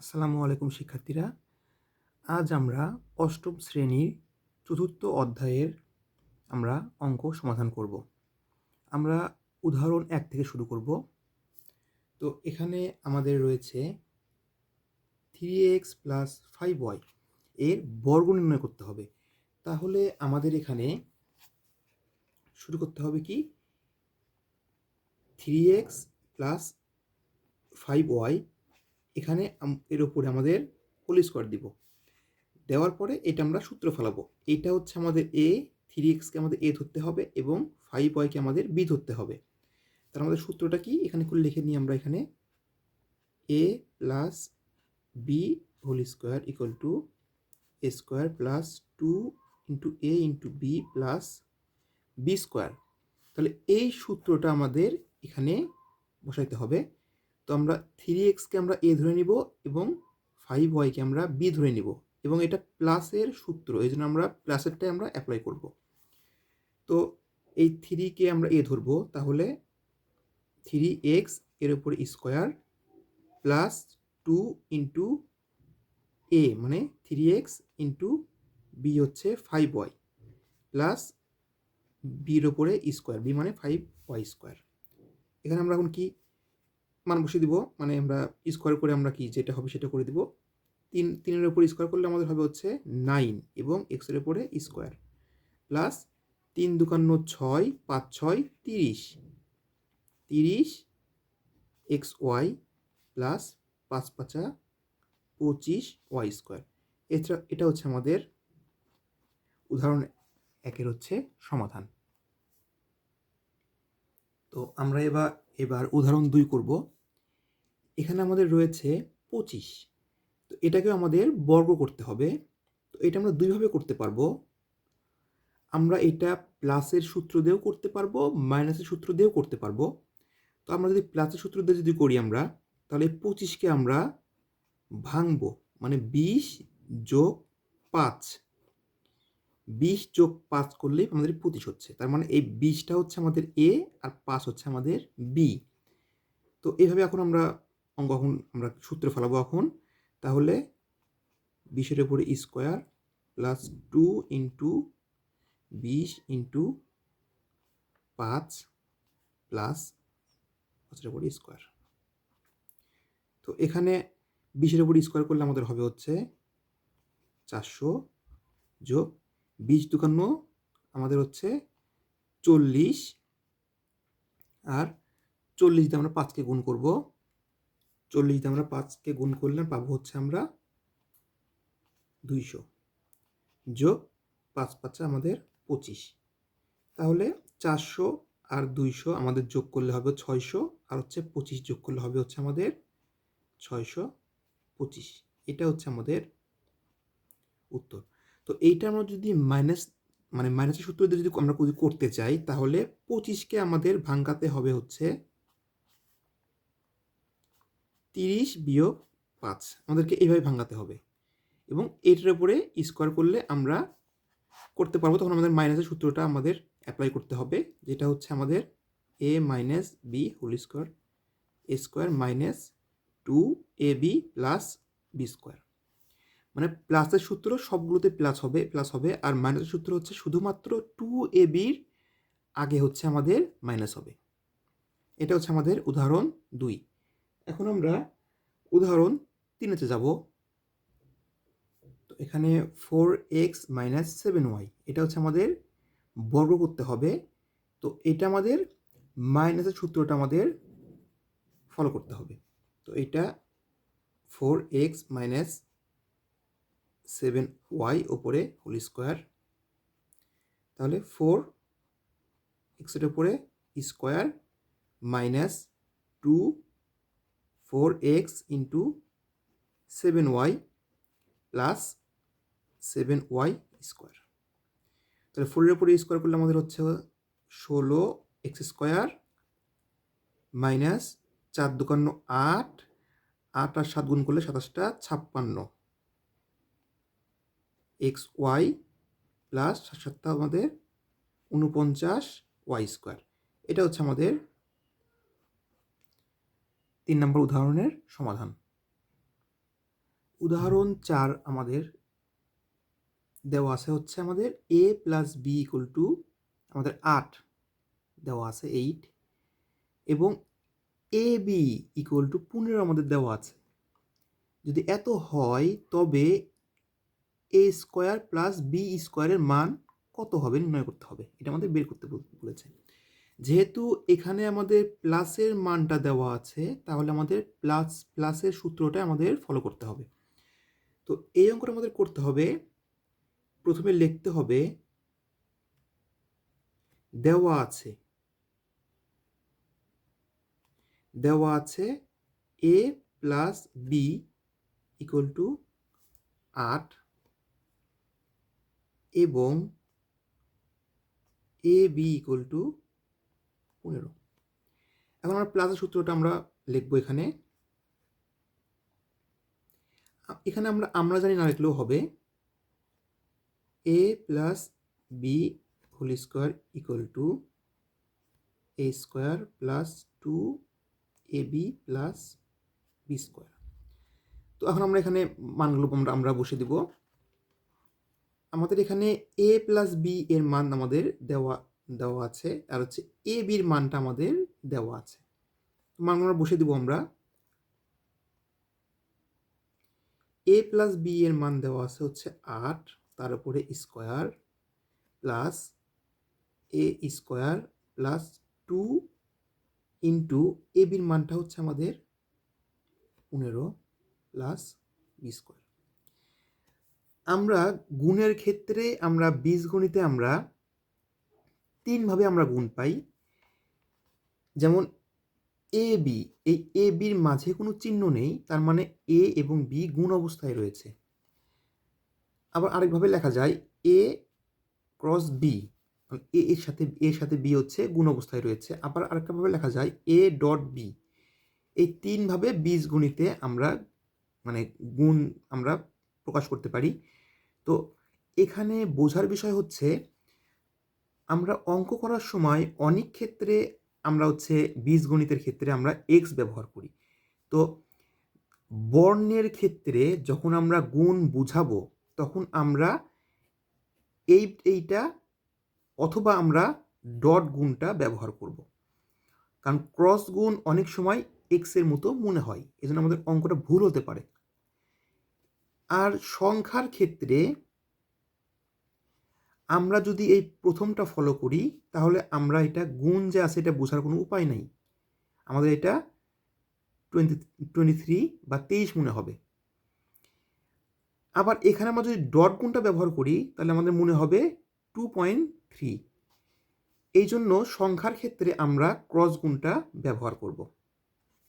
আসসালামু আলাইকুম, শিক্ষার্থীরা। আজ আমরা অষ্টম শ্রেণির চতুর্থ অধ্যায়ের আমরা অঙ্ক সমাধান করব। আমরা উদাহরণ এক থেকে শুরু করব। তো এখানে আমাদের রয়েছে three X plus five Y এর বর্গ নির্ণয় করতে হবে। তাহলে আমাদের এখানে শুরু করতে হবে কি? Three X plus five Y এখানে এর উপরে আমাদের হোল স্কোয়ার দিব। দেওয়ার পরে এটা আমরা সূত্র ফেলাবো। এটা হচ্ছে আমাদের এ থ্রি এক্সকে আমাদের এ ধরতে হবে এবং ফাইভ ওয়াইকে আমাদের বি ধরতে হবে। তার আমাদের সূত্রটা কি? এখানে করে লিখে নিই আমরা এখানে। A plus B whole square equal to A square plus two into A into B plus B square তাহলে এই সূত্রটা আমাদের এখানে বসাইতে হবে। তো আমরা থ্রি এক্সকে আমরা এ ধরে নিব এবং ফাইভ ওয়াইকে আমরা বি ধরে নিব এবং এটা প্লাসের সূত্র, এই জন্য আমরা প্লাসেরটাই আমরা অ্যাপ্লাই করব। তো এই থ্রিকে আমরা এ ধরবো, তাহলে থ্রি এক্সের উপরে square plus two into A মানে থ্রি এক্স ইন্টু বি হচ্ছে ফাইভ ওয়াই প্লাস বির ওপরে স্কোয়ার বি মানে ফাইভ ওয়াই স্কোয়ার এখানে আমরা এখন কি মান বসিয়ে দিব মানে আমরা স্কোয়ার করে আমরা কি যেটা হবে সেটা করে দিব। তিন, তিনের উপর স্কোয়ার করলে আমাদের হবে হচ্ছে নাইন এবং এক্সের উপরে স্কোয়ার প্লাস তিন দুকান্ন ছয়, পাঁচ ছয়, তিরিশ। তিরিশ এক্স ওয়াই প্লাস পাঁচ পাঁচা পঁচিশ ওয়াই স্কোয়ার এছাড়া এটা হচ্ছে আমাদের উদাহরণ একের হচ্ছে সমাধান। তো আমরা এবার এবার উদাহরণ দুই করব। এখানে আমাদের রয়েছে পঁচিশ। তো এটাকে আমাদের বর্গ করতে হবে। তো এটা আমরা দুইভাবে করতে পারব। আমরা এটা প্লাসের সূত্র দিয়েও করতে পারব, মাইনাসের সূত্র দিয়েও করতে পারব। তো আমরা যদি প্লাসের সূত্র দিয়ে যদি করি আমরা, তাহলে পঁচিশকে আমরা ভাঙবো। মানে বিশ যোগ পাঁচ। বিশ যোগ পাঁচ করলেই আমাদের পঁচিশ হচ্ছে। তার মানে এই বিশটা হচ্ছে আমাদের এ আর পাঁচ হচ্ছে আমাদের বি। তো এইভাবে এখন আমরা অঙ্ক এখন আমরা সূত্রে ফেলাবো এখন, তাহলে বিশের উপরে স্কোয়ার প্লাস টু ইন্টু বিশ ইন্টু পাঁচ প্লাস পাঁচের উপরে স্কোয়ার। তো এখানে বিশের উপর স্কোয়ার করলে আমাদের হবে হচ্ছে চারশো যোগ বিশ দুকান্ন আমাদের হচ্ছে চল্লিশ। আর চল্লিশ দিয়ে আমরা পাঁচকে গুণ করব চল্লিশ দিয়ে আমরা পাঁচকে গুণ করলে পাবো হচ্ছে আমরা দুইশো। যোগ পাঁচ পাঁচে আমাদের পঁচিশ। তাহলে চারশো আর দুইশো আমাদের যোগ করলে হবে ছয়শো আর হচ্ছে পঁচিশ যোগ করলে হবে হচ্ছে আমাদের ছয়শো পঁচিশ। এটা হচ্ছে আমাদের উত্তর। তো এইটা আমরা যদি মাইনাস মানে মাইনাসের সূত্র যদি আমরা যদি করতে চাই, তাহলে পঁচিশকে আমাদের ভাঙ্গাতে হবে হচ্ছে তিরিশ বিয়োগ পাঁচ। আমাদেরকে এইভাবে ভাঙাতে হবে। এবং এটার উপরে স্কোয়ার করলে আমরা করতে পারব। তখন আমাদের মাইনাসের সূত্রটা আমাদের অ্যাপ্লাই করতে হবে। যেটা হচ্ছে আমাদের A minus B whole square A square minus two A B plus B square মানে প্লাসের সূত্র সবগুলোতে প্লাস হবে প্লাস হবে। আর মাইনাসের সূত্র হচ্ছে শুধুমাত্র টু এ বির আগে হচ্ছে আমাদের মাইনাস হবে। এটা হচ্ছে আমাদের উদাহরণ দুই। এখন আমরা উদাহরণ তিনেতে যাব। তো এখানে four X minus seven Y এটা হচ্ছে আমাদের বর্গ করতে হবে। তো এটা আমাদের মাইনাসের সূত্রটা আমাদের ফলো করতে হবে। তো এটা four X minus seven Y ওপরে হোল স্কোয়ার তাহলে ফোর এক্সের ওপরে square minus two four X into seven Y plus seven Y square. তাহলে ফোরের উপরে স্কোয়ার করলে আমাদের হচ্ছে ষোলো এক্স স্কোয়ার মাইনাস চার দুকান্ন আট আট আর সাত গুণ করলে সাতাশটা ছাপ্পান্ন। এক্স ওয়াই প্লাস সাত সাতটা আমাদের উনপঞ্চাশ ওয়াই স্কোয়ার। এটা হচ্ছে আমাদের তিন নম্বর উদাহরণের সমাধান। উদাহরণ চার আমাদের দেওয়া আছে হচ্ছে আমাদের A plus B equal to আমাদের আট দেওয়া আছে এইট এবং এ বি ইকুয়াল টু পনেরো আমাদের দেওয়া আছে। যদি এত হয়, তবে এ স্কোয়ার প্লাস বি স্কোয়ারের মান কত হবে, নির্ণয় করতে হবে। এটা আমাদের বের করতে বল- বলেছে। যেহেতু এখানে আমাদের প্লাসের মানটা দেওয়া আছে, তাহলে আমাদের প্লাস প্লাসের সূত্রটা আমাদের ফলো করতে হবে। তো এই অঙ্কটা আমাদের করতে হবে। প্রথমে লিখতে হবে, দেওয়া আছে দেওয়া আছে A plus B equal to আট এবং এ বি ইকুয়াল টু পনেরো। এখন আমরা প্লাসের সূত্রটা আমরা লিখব এখানে। এখানে আমরা আমরা জানি না লিখলেও হবে। A plus B whole square equal to A square plus two A B plus B square তো এখন আমরা এখানে মানগুলো আমরা আমরা বসে দিব। আমাদের এখানে এ প্লাস বি এর মান আমাদের দেওয়া দেওয়া আছে। আর হচ্ছে এ বির মানটা আমাদের দেওয়া আছে। মান আমরা বসে দিব আমরা। এ প্লাস বি এর মান দেওয়া আছে হচ্ছে আট, তার উপরে square plus A square plus two into A বির মানটা হচ্ছে আমাদের পনেরো প্লাস বি স্কোয়ার আমরা গুণের ক্ষেত্রে আমরা বীজগণিতে আমরা তিনভাবে আমরা গুণ পাই। যেমন এ, বি, এই এ, বির মাঝে কোনো চিহ্ন নেই, তার মানে এ এবং বি গুণ অবস্থায় রয়েছে। আবার আরেকভাবে লেখা যায়, এ ক্রস বি এ, এর সাথে এর সাথে বি হচ্ছে গুণ অবস্থায় রয়েছে। আবার আরেকটাভাবে লেখা যায়, এ ডট বি, এই তিনভাবে বীজগণিতে আমরা মানে গুণ আমরা প্রকাশ করতে পারি। তো এখানে বোঝার বিষয় হচ্ছে আমরা অঙ্ক করার সময় অনেক ক্ষেত্রে আমরা হচ্ছে বীজগণিতের ক্ষেত্রে আমরা এক্স ব্যবহার করি। তো বর্ণের ক্ষেত্রে যখন আমরা গুণ বুঝাবো, তখন আমরা এই, এইটা অথবা আমরা ডট গুণটা ব্যবহার করব। কারণ ক্রস গুণ অনেক সময় এক্সের মতো মনে হয়, এজন্য আমাদের অঙ্কটা ভুল হতে পারে। আর সংখ্যার ক্ষেত্রে আমরা যদি এই প্রথমটা ফলো করি, তাহলে আমরা এটা গুণ যে আছে এটা বোঝার কোনো উপায় নাই। আমাদের এটা টোয়েন্টি টোয়েন্টি থ্রি বা তেইশ মনে হবে। আবার এখানে আমরা যদি ডট গুণটা ব্যবহার করি, তাহলে আমাদের মনে হবে টু পয়েন্ট থ্রি এই জন্য সংখ্যার ক্ষেত্রে আমরা ক্রস গুণটা ব্যবহার করব,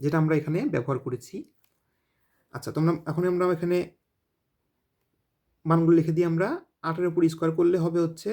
যেটা আমরা এখানে ব্যবহার করেছি। আচ্ছা তোমরা, এখন আমরা এখানে মানগুলো লিখে দিই আমরা। আটের উপর স্কোয়ার করলে হবে হচ্ছে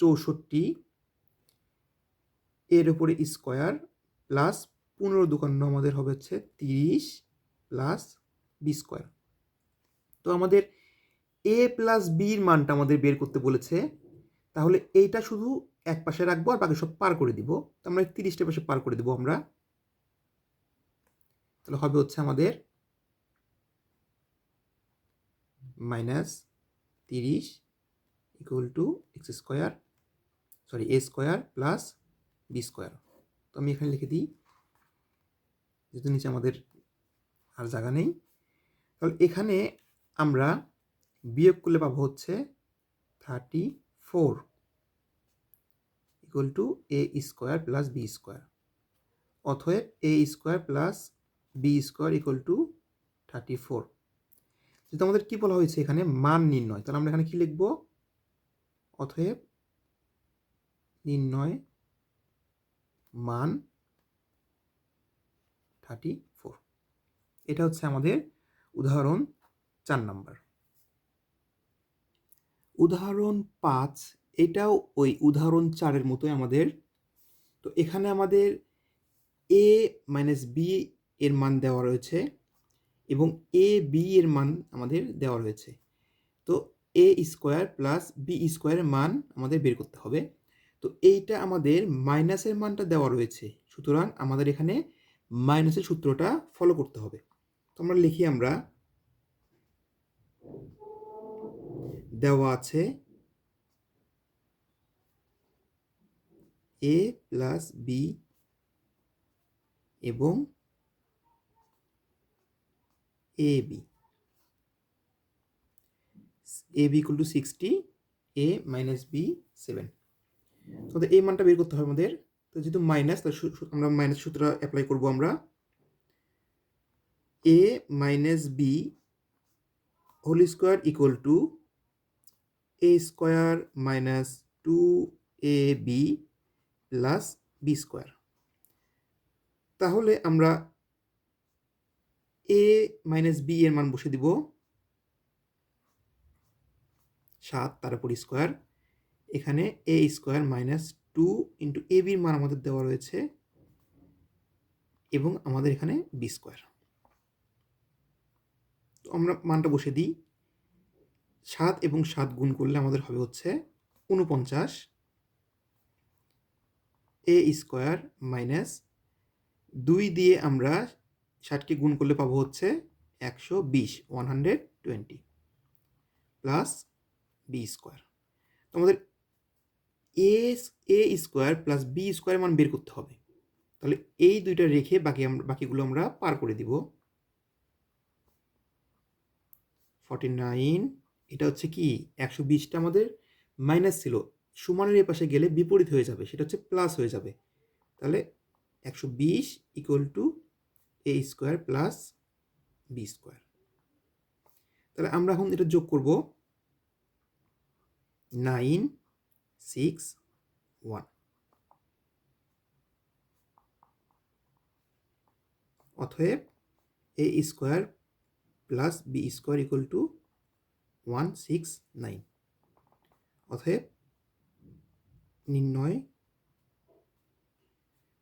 চৌষট্টি। এর উপরে স্কোয়ার প্লাস পনেরো দুকান্ন আমাদের হবে হচ্ছে তিরিশ প্লাস বি স্কোয়ার তো আমাদের এ প্লাস বির মানটা আমাদের বের করতে বলেছে। তাহলে এইটা শুধু এক পাশে রাখব আর বাকি সব পার করে দিব। তো আমরা তিরিশটা পাশে পার করে দিব আমরা। তাহলে হবে হচ্ছে আমাদের মাইনাস তিরিশ equal to X square sorry A square plus B square তো আমি এখানে লিখে দিই, যেহেতু নিচে আমাদের আর জায়গা নেই, তাহলে এখানে আমরা বিয়োগ করলে পাবো হচ্ছে thirty four equal to A square plus B square অথব A square plus B square equal to thirty four যেহেতু আমাদের কী বলা হয়েছে এখানে? মান নির্ণয়। তাহলে আমরা এখানে কী লিখব? অতএব নির্ণয় মান থার্টি ফোর এটা হচ্ছে আমাদের উদাহরণ চার নাম্বার। উদাহরণ পাঁচ, এটাও ওই উদাহরণ চারের মতোই আমাদের। তো এখানে আমাদের এ মাইনাস বি এর মান দেওয়া রয়েছে এবং এ বি এর মান আমাদের দেওয়া রয়েছে। তো এ স্কোয়ার প্লাস বি স্কোয়ারের মান আমাদের বের করতে হবে। তো এইটা আমাদের মাইনাসের মানটা দেওয়া রয়েছে। সুতরাং আমাদের এখানে মাইনাসের সূত্রটা ফলো করতে হবে। তো আমরা লিখি আমরা দেওয়া আছে এ প্লাস বি এবং A B A B equal to sixty A minus B seven তো এই মানটা বের করতে হবে আমাদের। তো যেহেতু মাইনাস তো সু- সু- আমরা মাইনাস সূত্র অ্যাপ্লাই করব আমরা। A minus B whole square equal to A square minus two A B plus B square তাহলে আমরা এ মাইনাস বি এর মান বসে দিব। সাত তার উপর স্কোয়ার। এখানে A square minus two into A বির মান আমাদের দেওয়া রয়েছে। এবং আমাদের এখানে বি স্কোয়ার। তো আমরা মানটা বসে দিই। সাত এবং সাত গুণ করলে আমাদের হবে হচ্ছে উনপঞ্চাশ এ স্কোয়ার মাইনাস দুই দিয়ে আমরা ষাটকে গুণ করলে পাবো হচ্ছে একশো বিশ one hundred twenty plus B square তো আমাদের A A square plus B square মান বের করতে হবে। তাহলে এই দুইটা রেখে বাকি আমরা বাকিগুলো আমরা পার করে দিব। ফর্টি নাইন এটা হচ্ছে কি? একশো বিশটা আমাদের মাইনাস ছিল। সমানের এ পাশে গেলে বিপরীত হয়ে যাবে। সেটা হচ্ছে প্লাস হয়ে যাবে। তাহলে একশো বিশ equal to A square plus B square তাহলে আমরা এখন এটা যোগ করব। Nine six one. অতএব A square plus B square equal to one six nine. অতএব নির্ণয়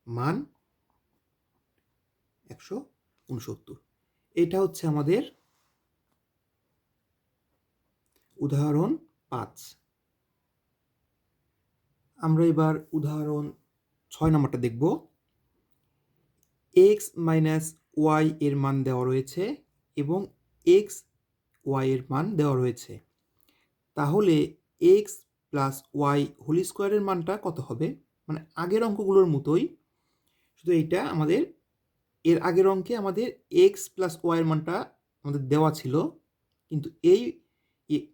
মান একশো উনসত্তর। এটা হচ্ছে আমাদের উদাহরণ পাঁচ। আমরা এবার উদাহরণ ছয় নম্বরটা দেখব। এক্স মাইনাস ওয়াই এর মান দেওয়া রয়েছে এবং এক্স ওয়াই এর মান দেওয়া রয়েছে। তাহলে এক্স প্লাস ওয়াই হোল স্কোয়ারের মানটা কত হবে? মানে আগের অঙ্কগুলোর মতোই। শুধু এইটা আমাদের, এর আগের অঙ্কে আমাদের এক্স প্লাস ওয়াইয়ের মানটা আমাদের দেওয়া ছিল। কিন্তু এই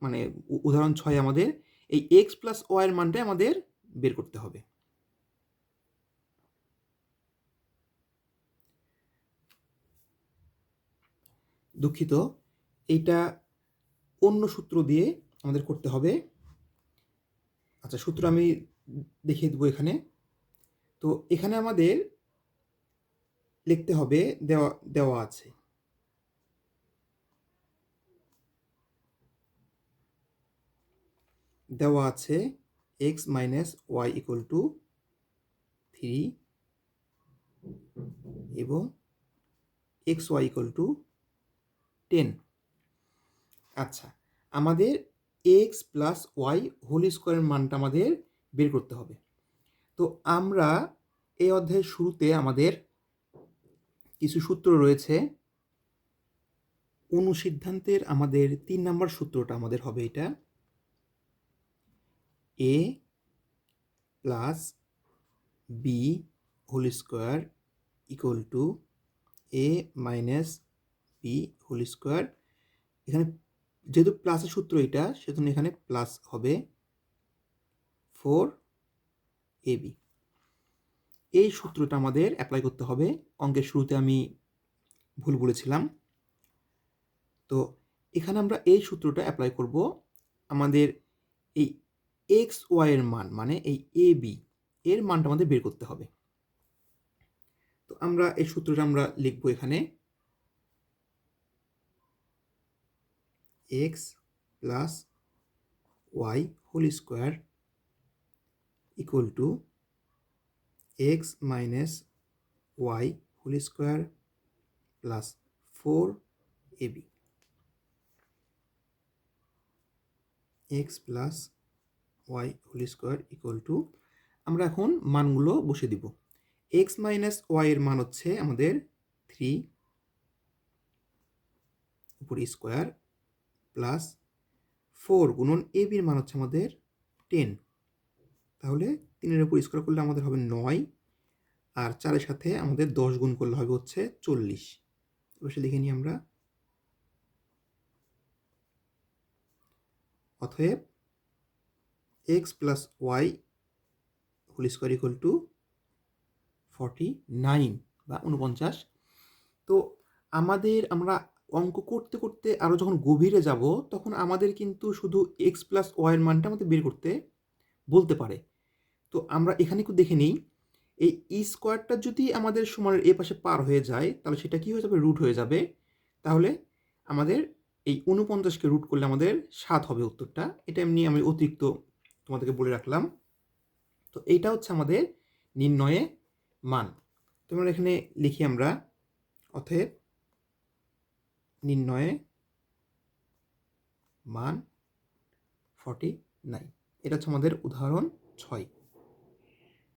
মানে উদাহরণ ছয় আমাদের, এই এক্স প্লাস ওয়াইয়ের মানটা আমাদের বের করতে হবে। দুঃখিত, এইটা অন্য সূত্র দিয়ে আমাদের করতে হবে। আচ্ছা সূত্র আমি দেখিয়ে দেবো এখানে। তো এখানে আমাদের লিখতে হবে, দেওয়া দেওয়া আছে। দেওয়া আছে। X minus Y equal to three এবং X Y equal to ten আচ্ছা আমাদের এক্স প্লাস ওয়াই হোল স্কোয়ারের মানটা আমাদের বের করতে হবে। তো আমরা এই অধ্যায়ের শুরুতে আমাদের কিছু সূত্র রয়েছে। অনুসিদ্ধান্তের আমাদের তিন নম্বর সূত্রটা আমাদের হবে এটা। A plus B whole square equal to A minus B whole square এখানে যেহেতু প্লাসের সূত্র এটা, সেজন্য এখানে প্লাস হবে ফোর এ বি এই সূত্রটা আমাদের অ্যাপ্লাই করতে হবে। অঙ্কের শুরুতে আমি ভুল বলেছিলাম। তো এখানে আমরা এই সূত্রটা অ্যাপ্লাই করব। আমাদের এই এক্স ওয়াই এর মান মানে এই এ বি এর মানটা আমাদের বের করতে হবে। তো আমরা এই সূত্রটা আমরা লিখব এখানে X plus Y whole square equal to X minus Y whole square plus four AB X plus Y whole square equal to আমরা এখন মানগুলো বসে দিব। এক্স মাইনাস ওয়াই এর মান হচ্ছে আমাদের থ্রি উপর স্কোয়ার প্লাস ফোর গুণন এ বির মান হচ্ছে আমাদের টেন তাহলে তিনের উপর স্কোয়ার করলে আমাদের হবে নয়, আর চারের সাথে আমাদের দশ গুণ করলে হবে হচ্ছে চল্লিশ। অবশ্যই লিখে নিই আমরা। অতএব X plus Y whole square equal to forty nine বা উনপঞ্চাশ তো আমাদের আমরা অঙ্ক করতে করতে আরও যখন গভীরে যাব, তখন আমাদের কিন্তু শুধু এক্স প্লাস ওয়াইয়ের মানটা আমাদের বের করতে বলতে পারে। তো আমরা এখানে একটু দেখে নিই, এই ই স্কোয়ারটা যদি আমাদের সমানের এ পাশে পার হয়ে যায়, তাহলে সেটা কি হয়ে যাবে? রুট হয়ে যাবে। তাহলে আমাদের এই উনপঞ্চাশকে রুট করলে আমাদের সাত হবে উত্তরটা। এটা এমনি আমি অতিরিক্ত তোমাদেরকে বলে রাখলাম। তো এইটা হচ্ছে আমাদের নির্ণয়ে মান। তোমরা এখানে লিখি আমরা অথের নির্ণয়ে মান ফর্টি নাইন এটা হচ্ছে আমাদের উদাহরণ ছয়।